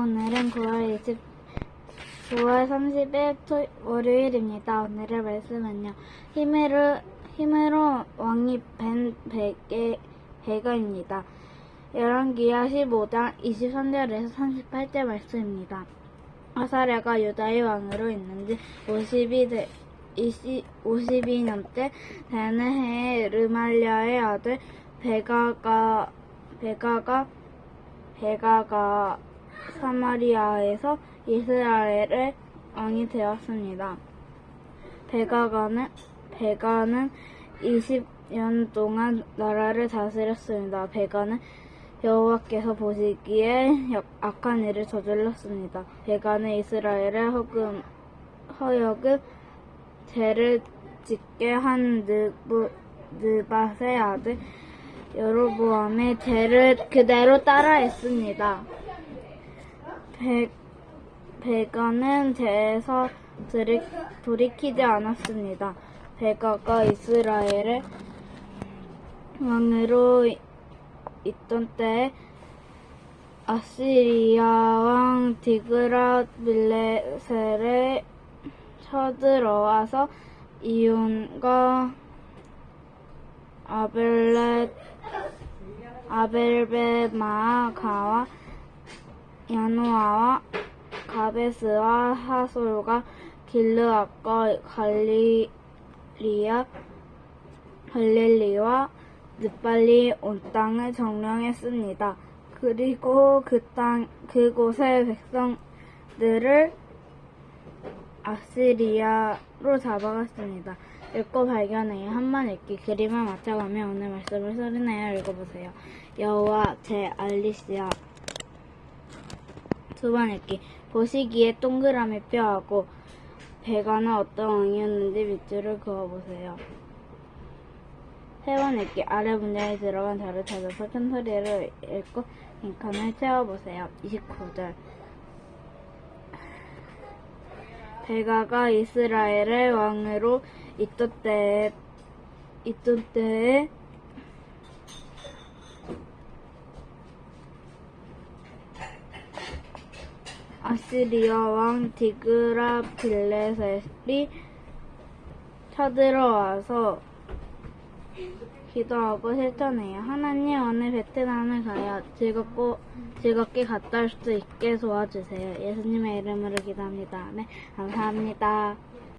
오늘은 9월 20, 9월 30일 토, 월요일입니다. 오늘의 말씀은요. 힘으로, 힘으로 왕이 벤 베개, 베가입니다. 열왕기하 15장 23절에서 38절 말씀입니다. 아사랴가 유다의 왕으로 있는 지 52대, 20, 52년째 되는 해에 르말리아의 아들 베가가, 베가가, 베가가 사마리아에서 이스라엘의 왕이 되었습니다. 베가가는, 베가는 20년 동안 나라를 다스렸습니다. 베가는 여호와께서 보시기에 역- 악한 일을 저질렀습니다. 베가는 이스라엘의 허금, 허역을 죄를 짓게 한 느부, 느밧의 아들 여로보암의 죄를 그대로 따라했습니다. 베, 베가는 죄에서 들이, 돌이키지 않았습니다. 베가가 이스라엘의 왕으로 이- 있던 때에 아시리아 왕 디그라 빌레셀에 쳐들어와서 이온과 아벨렛 아벨베마가와 야노아와 가베스와 하솔과 길르앗과 갈리리아 갈릴리와 느빨리 온 땅을 점령했습니다. 그리고 그 땅, 그곳의 백성들을 아시리아로 잡아갔습니다. 읽고 발견해 한번 읽기 그림을 맞춰가며 오늘 말씀을 소리내어 읽어보세요. 여호와 제 알리시아 읽기 보시기에 동그라미 뼈하고 배가는 어떤 왕이었는지 밑줄을 그어보세요. 세번 읽기 아래 문장에 들어간 자를 찾아서 큰 소리를 읽고 빈칸을 채워보세요. 29절 베가가 이스라엘의 왕으로 있던 때에 있던 때에 아시리아 왕 디그라 빌레셋이 쳐들어와서 기도하고 실천해요. 하나님 오늘 베트남을 가야 즐겁고 즐겁게 갔다 올 수 있게 도와주세요. 예수님의 이름으로 기도합니다. 네, 감사합니다.